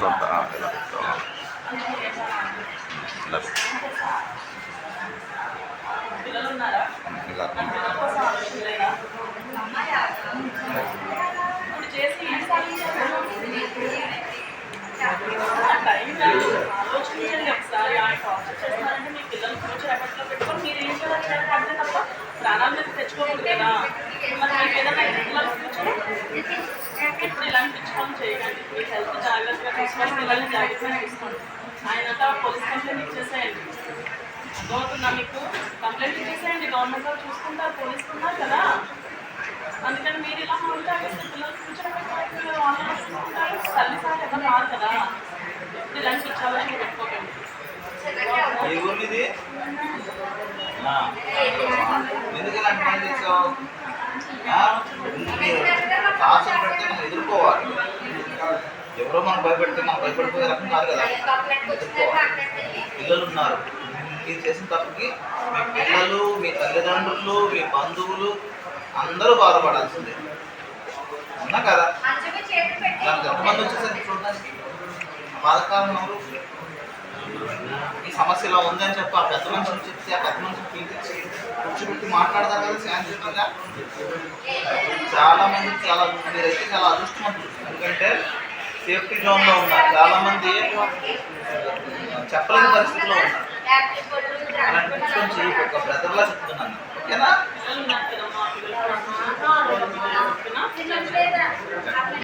సొంత ఇలా ఇలా పిల్లలు ఉన్నారా ఇలా ఇప్పుడు చేసి ఆలోచించండి ఒకసారి ఆ టార్చర్ చేస్తున్నారంటే మీ పిల్లలు ఫ్యూచర్ ఎఫెక్ట్లో పెట్టుకొని మీరు ఏం చేయాలి అంటే తప్ప ప్రాణాల తెచ్చుకోకూడదు కదా మరి మీకు ఏదైనా పిల్లల ఫ్యూచర్ ఇప్పుడు ఇలాంటి చేయకండి. మీ హెల్త్ జాగ్రత్తగా తీసుకొని పిల్లల్ని జాగ్రత్తగా చూసుకోండి. ఆయన పోలీస్ కంప్లైంట్ ఇచ్చేసేయండి. అర్థమవుతుందా మీకు? కంప్లైంట్ ఇచ్చేసేయండి. గవర్నమెంట్ వాళ్ళు చూసుకుంటారు పోలీసులు ఉన్నారు కదా. అందుకని మీరు ఇలా ఉంటారు పిల్లల ఆన్లైన్ చూసుకుంటారు. తల్లి సార్ ఎవరు రాదు కదా. ఇలాంటి పిచ్చి పెట్టుకోకండి. ఎందుకు ఇలాంటి పని చేసావు ఆ? మీరు టార్చర్ పెడితే మనం ఎదుర్కోవాలి. ఎవరో మనం భయపెడితే మనం భయపడిపోయే రకం కాదు కదా. ఎదుర్కోవాలి. పిల్లలు ఉన్నారు. మీరు చేసిన తప్పుకి మీ పిల్లలు మీ తల్లిదండ్రులు మీ బంధువులు అందరూ బాధపడాల్సిందే. ఉన్నా కదా? దానికి ఎంతమంది వచ్చేసరికి చూడడానికి? బాధకాలం ఎవరు? ఈ సమస్య ఇలా ఉందని చెప్పి ఆ పెద్ద మనిషిని చెప్తే ఆ పెద్ద మనిషిని పిలిపించి కూర్చోబెట్టి మాట్లాడతారు కదా శాంతియుతంగా చాలా మంది చాలా మీరైతే చాలా అదృష్టవంతులు. ఎందుకంటే సేఫ్టీ జోన్లో ఉన్నారు. చాలా మంది చెప్పలేని పరిస్థితిలో ఉన్నారు. అలాంటి కూర్చొని ఒక బ్రదర్లా చెప్తున్నాను. ఓకేనా?